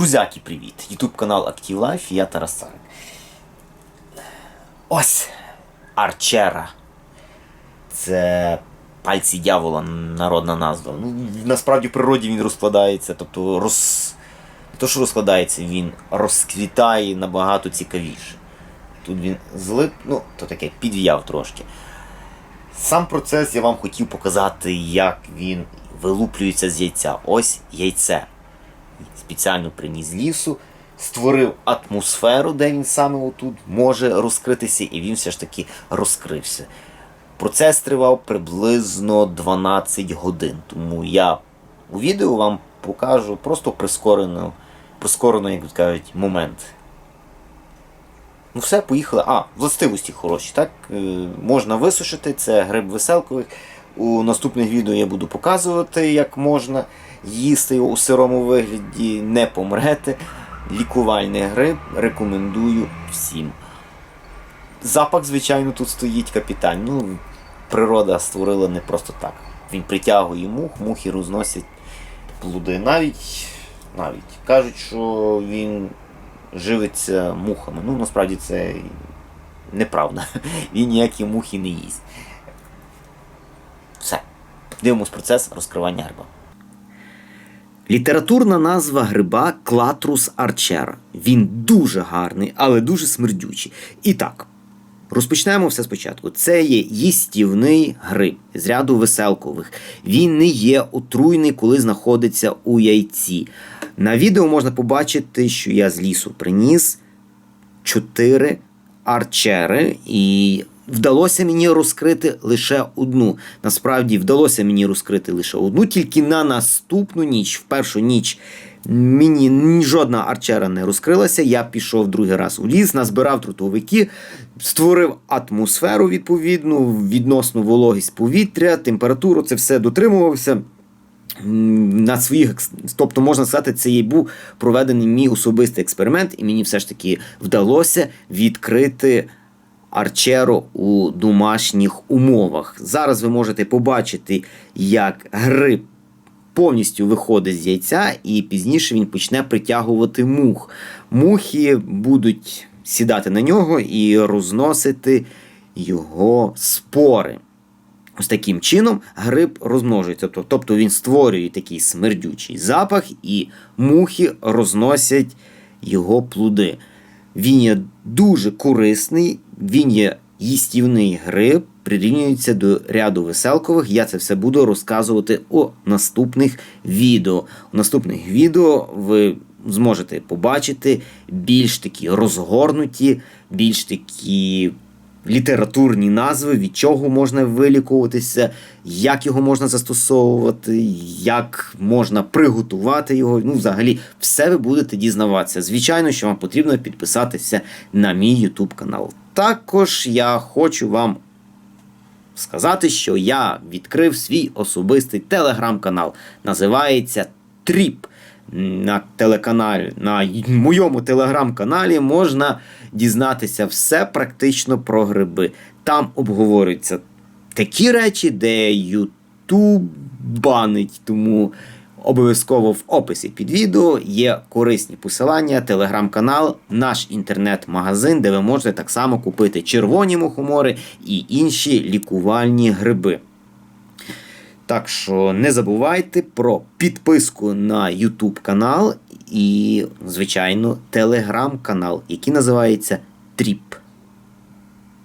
Друзяки, привіт! Ютуб канал Active Life, я Тарас Сарик. Ось Арчера. Це пальці дявола, народна назва. Ну, насправді в природі він розкладається, тобто роз... не то, що розкладається, він розквітає набагато цікавіше. Тут він злип, ну, то таке, підв'яв трошки. Сам процес я вам хотів показати, як він вилуплюється з яйця. Ось яйце. Спеціально приніс лісу, створив атмосферу, де він саме отут може розкритися, і він все ж таки розкрився. Процес тривав приблизно 12 годин. Тому я у відео вам покажу просто прискорено, прискорено, як кажуть, момент. Ну все, поїхали. А, властивості хороші, так? Е, можна висушити, це гриб веселковий. У наступних відео я буду показувати, як можна їсти його у сирому вигляді, не помрете. Лікувальний гриб рекомендую всім. Запах, звичайно, тут стоїть капітальний. Ну, природа створила не просто так. Він притягує мух, мухи розносять плоди. Навіть, навіть кажуть, що він живиться мухами. Ну, насправді це неправда. Він ніякі мухи не їсть. Дивимось процес розкривання гриба. Літературна назва гриба Клатрус арчера. Він дуже гарний, але дуже смердючий. І так, розпочнемо все спочатку. Це є їстівний гриб з ряду веселкових. Він не є отруйний, коли знаходиться у яйці. На відео можна побачити, що я з лісу приніс чотири арчери, і вдалося мені розкрити лише одну. Насправді вдалося мені розкрити лише одну, тільки на наступну ніч, в першу ніч. Мені жодна арчера не розкрилася. Я пішов другий раз у ліс, назбирав трутовики, створив атмосферу відповідну, відносну вологість повітря, температуру, це все дотримувався. На своїх, тобто, можна сказати, це і був проведений мій особистий експеримент, і мені все ж таки вдалося відкрити арчеру у домашніх умовах. Зараз ви можете побачити, як гриб повністю виходить з яйця, і пізніше він почне притягувати мух. Мухи будуть сідати на нього і розносити його спори. Ось таким чином гриб розмножується. Тобто- він створює такий смердючий запах, і мухи розносять його плоди. Він є дуже корисний, він є їстівний гриб, прирівнюється до ряду веселкових. Я це все буду розказувати у наступних відео. У наступних відео ви зможете побачити більш такі розгорнуті, більш такі літературні назви, від чого можна вилікуватися, як його можна застосовувати, як можна приготувати його. Ну, взагалі, все ви будете дізнаватися. Звичайно, що вам потрібно підписатися на мій YouTube канал. Також я хочу вам сказати, що я відкрив свій особистий телеграм-канал. Називається Тріп. На телеканалі, на моєму телеграм-каналі можна дізнатися все практично про гриби. Там обговорюються такі речі, де YouTube банить, тому обов'язково в описі під відео є корисні посилання, телеграм-канал, наш інтернет-магазин, де ви можете так само купити червоні мухомори і інші лікувальні гриби. Так що не забувайте про підписку на YouTube канал і, звичайно, телеграм-канал, який називається Тріп.